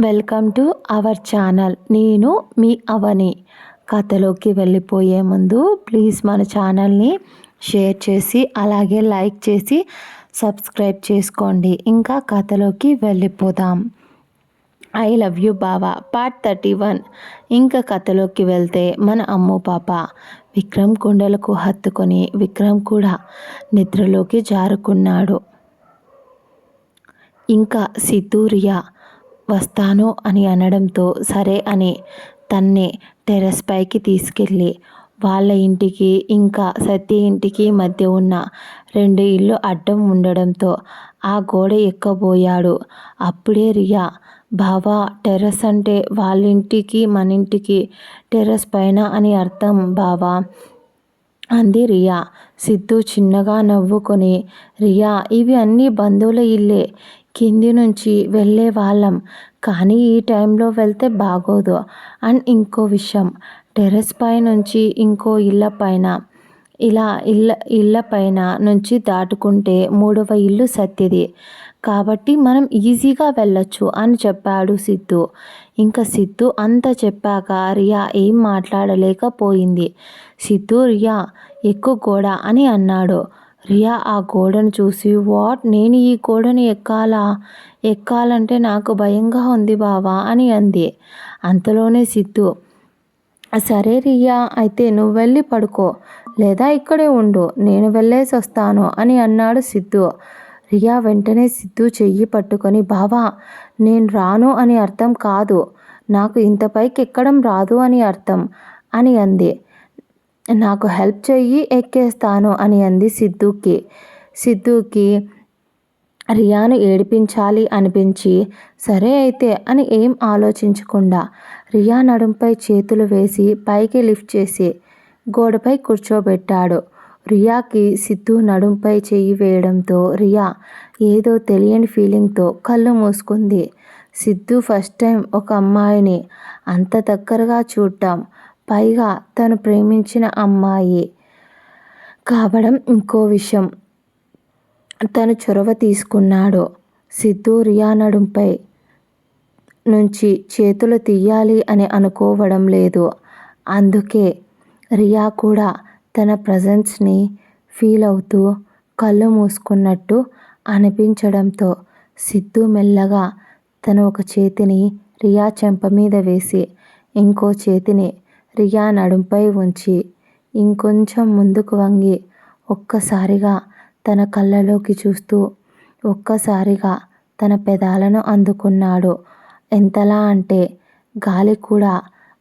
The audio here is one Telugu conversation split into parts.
Welcome to our channel. నేను మీ అవని. కథలోకి వెళ్ళిపోయే ముందు ప్లీజ్ మన ఛానల్ని షేర్ చేసి అలాగే లైక్ చేసి సబ్స్క్రైబ్ చేసుకోండి. ఇంకా కథలోకి వెళ్ళిపోదాం. I love you Bava. Part thirty one. ఇంకా కథలోకి వెళ్తే మన అమ్ము పాప. విక్రమ్ కుండలకు హత్తుకొని విక్రమ్ కూడా నిద్రలోకి జారుకున్నాడు. ఇంకా సితూరియా. వస్తాను అని అనడంతో సరే అని తన్ని టెర్రస్ పైకి తీసుకెళ్ళి వాళ్ళ ఇంటికి ఇంకా సత్య ఇంటికి మధ్య ఉన్న రెండు ఇల్లు అడ్డం ఉండడంతో ఆ గోడ ఎక్కబోయాడు అప్పుడే రియా బావా టెర్రస్ అంటే వాళ్ళ ఇంటికి మన ఇంటికి టెర్రస్ పైన అని అర్థం బావా అంది రియా. సిద్ధు చిన్నగా నవ్వుకొని రియా ఇవి అన్నీ బంధువుల ఇల్లే. కింది నుంచి వెళ్ళే వాళ్ళం. కానీ ఈ టైంలో వెళ్తే బాగోదు. అండ్ ఇంకో విషయం టెర్రస్ పై నుంచి ఇంకో ఇళ్ళ పైన ఇలా ఇళ్ళ ఇళ్ళ పైన నుంచి దాటుకుంటే మూడవ ఇల్లు సత్యది. కాబట్టి మనం ఈజీగా వెళ్ళొచ్చు అని చెప్పాడు సిద్ధు. ఇంకా సిద్ధు అంత చెప్పాక రియా ఏం మాట్లాడలేకపోయింది. సిద్ధు రియా ఎక్కువ గోడ అని అన్నాడు. రియా ఆ గోడను చూసి వాట్? నేను ఈ గోడను ఎక్కాలా? ఎక్కాలంటే నాకు భయంగా ఉంది బావా అని అంది. అంతలోనే సిద్ధు సరే రియా అయితే నువ్వు వెళ్ళి పడుకో. లేదా ఇక్కడే ఉండు. నేను వెళ్ళేసి వస్తాను అని అన్నాడు సిద్ధు. రియా వెంటనే సిద్ధు చెయ్యి పట్టుకొని బావా నేను రాను అని అర్థం కాదు. నాకు ఇంత పైకి ఎక్కడం రాదు అని అర్థం అని అంది. నాకు హెల్ప్ చెయ్యి ఎక్కేస్తాను అని అంది సిద్ధుకి. సిద్ధుకి రియాను ఏడిపించాలి అనిపించి సరే అయితే అని ఏం ఆలోచించకుండా రియా నడుంపై చేతులు వేసి పైకి లిఫ్ట్ చేసి గోడపై కూర్చోబెట్టాడు. రియాకి సిద్ధు నడుంపై చెయ్యి వేయడంతో రియా ఏదో తెలియని ఫీలింగ్తో కళ్ళు మూసుకుంది. సిద్ధు ఫస్ట్ టైం ఒక అమ్మాయిని అంత దగ్గరగా చూడటం పైగా తను ప్రేమించిన అమ్మాయి. కావడం ఇంకో విషయం. తను చొరవ తీసుకున్నాడు సిద్ధు రియా నడుంపై నుంచి చేతులు తీయాలి అని అనుకోవడం లేదు. అందుకే రియా కూడా తన ప్రజెన్స్ని ఫీల్ అవుతూ కళ్ళు మూసుకున్నట్టు అనిపించడంతో సిద్ధు మెల్లగా తను ఒక చేతిని రియా చెంప మీద వేసి ఇంకో చేతిని రియా నడుంపై ఉంచి ఇంకొంచెం ముందుకు వంగి ఒక్కసారిగా తన కళ్ళలోకి చూస్తూ ఒక్కసారిగా తన పెదాలను అందుకున్నాడు. ఎంతలా అంటే గాలి కూడా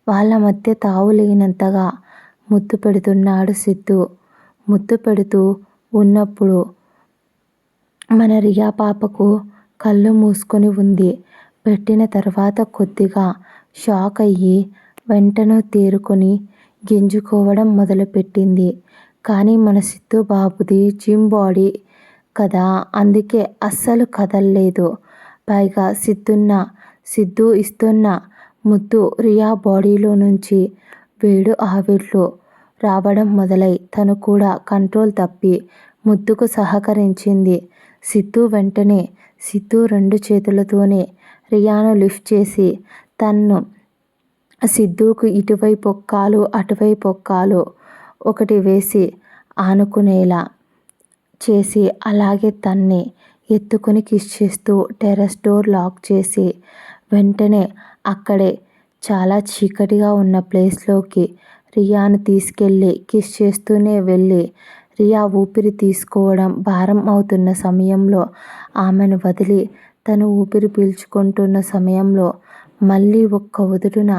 వాళ్ళ మధ్య తావులేనంతగా ముద్దు పెడుతున్నాడు సిద్ధు. ముద్దు పెడుతూ ఉన్నప్పుడు మన రియా పాపకు కళ్ళు మూసుకొని ఉంది. పెట్టిన తర్వాత కొద్దిగా షాక్ అయ్యి వెంటనే తేరుకొని గింజుకోవడం మొదలుపెట్టింది. కానీ మన సిద్ధు బాబుది జిమ్ బాడీ కదా అందుకే అస్సలు కదల్లేదు. పైగా సిద్ధున్న సిద్ధు ఇస్తున్న ముద్దు రియా బాడీలో నుంచి వేడు ఆవిర్లు రావడం మొదలై తను కూడా కంట్రోల్ తప్పి ముద్దుకు సహకరించింది. సిద్ధు వెంటనే సిద్ధు రెండు చేతులతోనే రియాను లిఫ్ట్ చేసి తన్ను సిద్ధుకు ఇటువైపు ఒక్కాలు అటువైపు ఒక్కాలు ఒకటి వేసి ఆనుకునేలా చేసి అలాగే తన్ని ఎత్తుకుని కిష్ చేస్తూ టెర్రస్ డోర్ లాక్ చేసి వెంటనే అక్కడే చాలా చీకటిగా ఉన్న ప్లేస్లోకి రియాను తీసుకెళ్ళి కిష్ చేస్తూనే వెళ్ళి రియా ఊపిరి తీసుకోవడం భారం అవుతున్న సమయంలో ఆమెను వదిలి తను ఊపిరి పీల్చుకుంటున్న సమయంలో మళ్ళీ ఒక్క ఉదుటున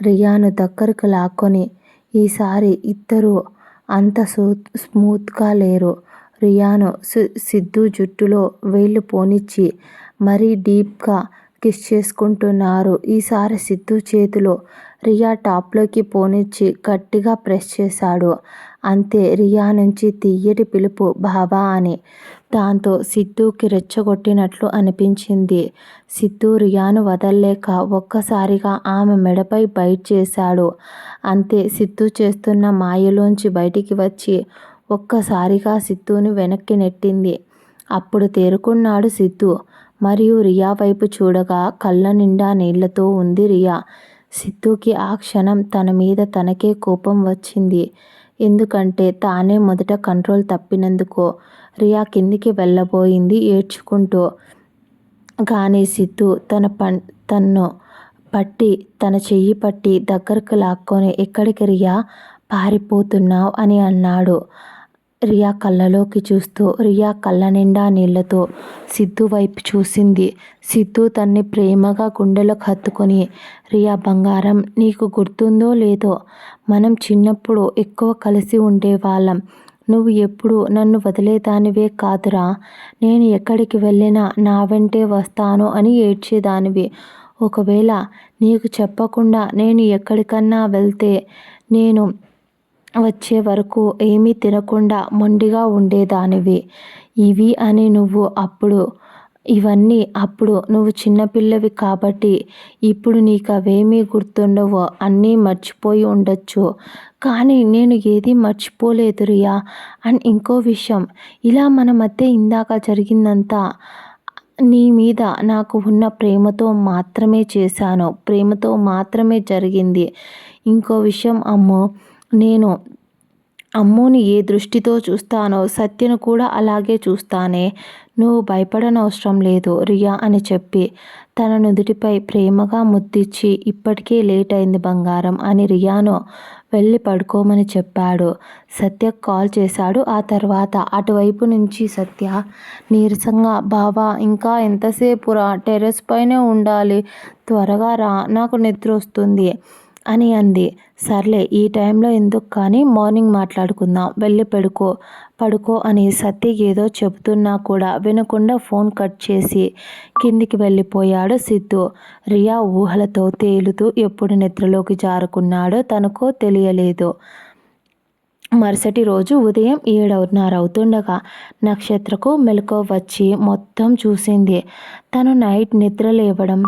రియాను దగ్గరకు లాక్కొని ఈసారి ఇద్దరు అంత సో స్మూత్గా లేరు రియాను సిద్ధు జుట్టులో వేళ్ళు పోనిచ్చి మరీ డీప్గా కిస్ చేసుకుంటున్నారు. ఈసారి సిద్ధు చేతిలో రియా టాప్లోకి పోనిచ్చి గట్టిగా ప్రెస్ చేశాడు. అంతే రియా నుంచి తీయటి పిలుపు బాబా అని. దాంతో సిద్ధుకి రెచ్చగొట్టినట్లు అనిపించింది. సిద్ధు రియాను వదల్లేక ఒక్కసారిగా ఆమె మెడపై బైట్ చేశాడు. అంతే సిద్ధు చేస్తున్న మాయలోంచి బయటికి వచ్చి ఒక్కసారిగా సిద్ధుని వెనక్కి నెట్టింది. అప్పుడు తేరుకున్నాడు సిద్ధు. మరియు రియా వైపు చూడగా కళ్ళ నిండా నీళ్ళతో ఉంది రియా. సిద్ధుకి ఆ క్షణం తన మీద తనకే కోపం వచ్చింది. ఎందుకంటే తానే మొదట కంట్రోల్ తప్పినందుకు రియా కిందికి వెళ్ళబోయింది ఏడ్చుకుంటూ. కానీ సిద్ధు తన పన్ తన్ను పట్టి తన చెయ్యి పట్టి దగ్గరకు లాక్కొని ఎక్కడికి రియా? పారిపోతున్నావు అని అన్నాడు. రియా కళ్ళలోకి చూస్తూ రియా కళ్ళ నిండా నీళ్ళతో సిద్ధు వైపు చూసింది. సిద్ధు తన్ని ప్రేమగా గుండెలకు హత్తుకొని రియా బంగారం నీకు గుర్తుందో లేదో? మనం చిన్నప్పుడు ఎక్కువ కలిసి ఉండేవాళ్ళం. నువ్వు ఎప్పుడు నన్ను వదిలేదానివే కాదురా. నేను ఎక్కడికి వెళ్ళినా నా వెంటే వస్తాను అని ఏడ్చేదానివి. ఒకవేళ నీకు చెప్పకుండా నేను ఎక్కడికన్నా వెళ్తే నేను వచ్చే వరకు ఏమీ తినకుండా మొండిగా ఉండేదానివి. ఇవి అని నువ్వు అప్పుడు ఇవన్నీ అప్పుడు నువ్వు చిన్నపిల్లవి కాబట్టి ఇప్పుడు నీకు అవేమీ గుర్తుండవు అన్నీ మర్చిపోయి ఉండొచ్చు. కానీ నేను ఏది మర్చిపోలేదు రియా. అండ్ ఇంకో విషయం ఇలా మన మధ్య ఇందాక జరిగిందంతా నీ మీద నాకు ఉన్న ప్రేమతో మాత్రమే చేశాను. ప్రేమతో మాత్రమే జరిగింది. ఇంకో విషయం అమ్మో నేను అమ్ముని ఏ దృష్టితో చూస్తానో సత్యను కూడా అలాగే చూస్తానే. నువ్వు భయపడనవసరం లేదు రియా అని చెప్పి తన నుదుటిపై ప్రేమగా ముద్దిచ్చి ఇప్పటికే లేట్ అయింది బంగారం అని రియాను వెళ్ళి పడుకోమని చెప్పాడు. సత్య కాల్ చేశాడు. ఆ తర్వాత అటువైపు నుంచి సత్య నీరసంగా బావా ఇంకా ఎంతసేపు రా టెర్రస్ పైనే ఉండాలి. త్వరగా రా. నాకు నిద్ర వస్తుంది అని అంది. సర్లే ఈ టైంలో ఎందుకు కానీ మార్నింగ్ మాట్లాడుకుందాం. వెళ్ళి పడుకో. పడుకో అని సత్య ఏదో చెబుతున్నా కూడా వినకుండా ఫోన్ కట్ చేసి కిందికి వెళ్ళిపోయాడు సిద్ధు. రియా ఊహలతో తేలుతూ ఎప్పుడు నిద్రలోకి జారుకున్నాడో తనకో తెలియలేదు. మరుసటి రోజు ఉదయం ఏడవున్నర అవుతుండగా నక్షత్రకు మెలకువ వచ్చి మొత్తం చూసింది. తను నైట్ నిద్ర లేవడం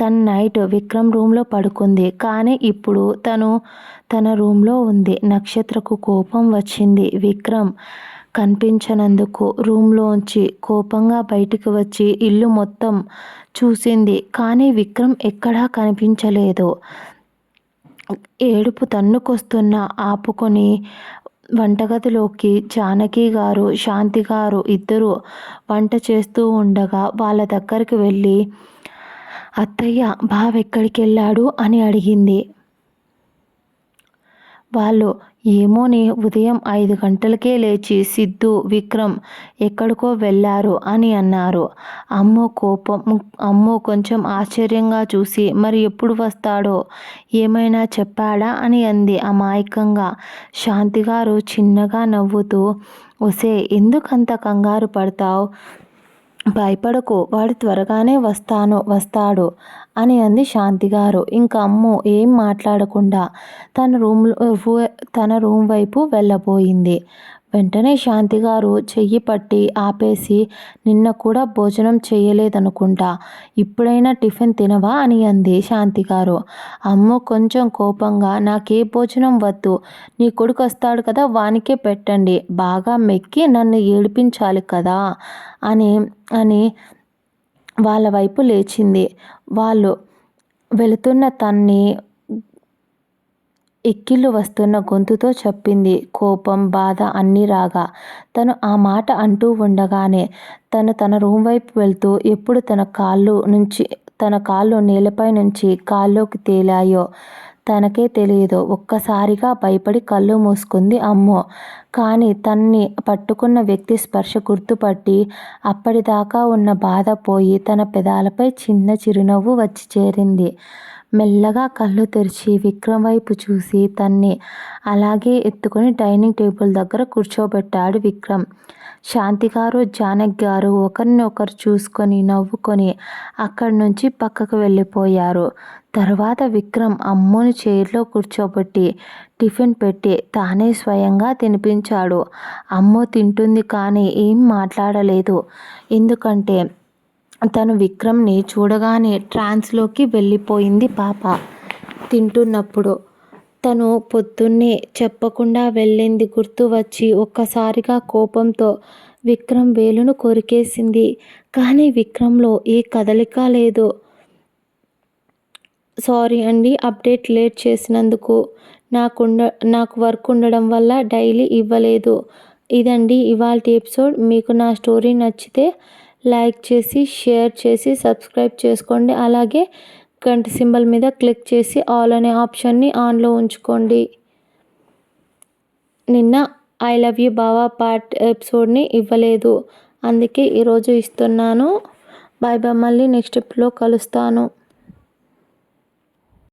తన నైట్ విక్రమ్ రూమ్లో పడుకుంది. కానీ ఇప్పుడు తను తన రూమ్లో ఉంది. నక్షత్రకు కోపం వచ్చింది. విక్రమ్ కనిపించనందుకు రూమ్లోంచి కోపంగా బయటికి వచ్చి ఇల్లు మొత్తం చూసింది. కానీ విక్రమ్ ఎక్కడా కనిపించలేదు. ఏడుపు తన్నుకొస్తున్న ఆపుకొని వంటగదిలోకి జానకి గారు శాంతి గారు ఇద్దరు వంట చేస్తూ ఉండగా వాళ్ళ దగ్గరికి వెళ్ళి అత్తయ్య బావ ఎక్కడికి వెళ్ళాడు అని అడిగింది. వాళ్ళు ఏమోని ఉదయం ఐదు గంటలకే లేచి సిద్ధు విక్రమ్ ఎక్కడికో వెళ్ళారు అని అన్నారు. అమ్మో కోపం అమ్మో కొంచెం ఆశ్చర్యంగా చూసి మరి ఎప్పుడు వస్తాడో? ఏమైనా చెప్పాడా అని అంది అమాయకంగా. శాంతిగారు చిన్నగా నవ్వుతూ ఒసే ఎందుకంత కంగారు పడతావు? భయపడకు వాడు త్వరగానే వస్తాను వస్తాడు అని అంది శాంతిగారు. ఇంకా అమ్ము ఏం మాట్లాడకుండా తన రూమ్ తన రూమ్ వైపు వెళ్ళబోయింది. వెంటనే శాంతి గారు చెయ్యి పట్టి ఆపేసి నిన్న కూడా భోజనం చేయలేదనుకుంటా ఇప్పుడైనా టిఫిన్ తినవా? అని అంది శాంతి గారు. అమ్మ కొంచెం కోపంగా. నాకే భోజనం వద్దు. నీ కొడుకు వస్తాడు కదా వానికే పెట్టండి. బాగా మెక్కి నన్ను ఏడిపించాలి కదా అని అని వాళ్ళ వైపు లేచింది. వాళ్ళు వెళుతున్న తన్ని ఎక్కిళ్ళు వస్తున్న గొంతుతో చెప్పింది. కోపం బాధ అన్నీ రాగా. తను ఆ మాట అంటూ ఉండగానే తను తన రూమ్ వైపు వెళ్తూ ఎప్పుడు తన కాళ్ళు నుంచి తన కాళ్ళు నేలపై నుంచి కాల్లోకి తేలాయో తనకే తెలియదు ఒక్కసారిగా భయపడి కళ్ళు మూసుకుంది అమ్మో. కానీ తన్ని పట్టుకున్న వ్యక్తి స్పర్శ గుర్తుపట్టి అప్పటిదాకా ఉన్న బాధ పోయి తన పెదాలపై చిన్న చిరునవ్వు వచ్చి చేరింది. మెల్లగా కళ్ళు తెరిచి విక్రమ్ వైపు చూసి తన్ని అలాగే ఎత్తుకొని డైనింగ్ టేబుల్ దగ్గర కూర్చోబెట్టాడు విక్రమ్. శాంతి గారు జానక్ గారు ఒకరిని ఒకరు చూసుకొని నవ్వుకొని అక్కడి నుంచి పక్కకు వెళ్ళిపోయారు. తర్వాత విక్రమ్ అమ్ముని చైర్లో కూర్చోబెట్టి టిఫిన్ పెట్టి తానే స్వయంగా తినిపించాడు. అమ్మో తింటుంది కానీ ఏం మాట్లాడలేదు. ఎందుకంటే తను విక్రమ్ని చూడగానే ట్రాన్స్లోకి వెళ్ళిపోయింది పాప. తింటున్నప్పుడు తను పొద్దున్నే చెప్పకుండా వెళ్ళింది గుర్తు వచ్చి ఒక్కసారిగా కోపంతో విక్రమ్ వేలును కొరికేసింది కానీ విక్రమ్లో ఏ కదలిక లేదు. సారీ అండి అప్డేట్ లేట్ చేసినందుకు. నాకుండ నాకు వర్క్ ఉండడం వల్ల డైలీ ఇవ్వలేదు. ఇదండి ఇవాళ ఎపిసోడ్. మీకు నా స్టోరీ నచ్చితే లైక్ చేసి షేర్ చేసి సబ్స్క్రైబ్ చేసుకోండి. అలాగే గంట సింబల్ మీద క్లిక్ చేసి ఆల్ అనే ఆప్షన్ని ఆన్లో ఉంచుకోండి. నిన్న ఐ లవ్ యూ బావా పార్ట్ ఎపిసోడ్ని ఇవ్వలేదు. అందుకే ఈరోజు ఇస్తున్నాను. బాయ్ బాయ్ మళ్ళీ నెక్స్ట్ ఎపిలో కలుస్తాను.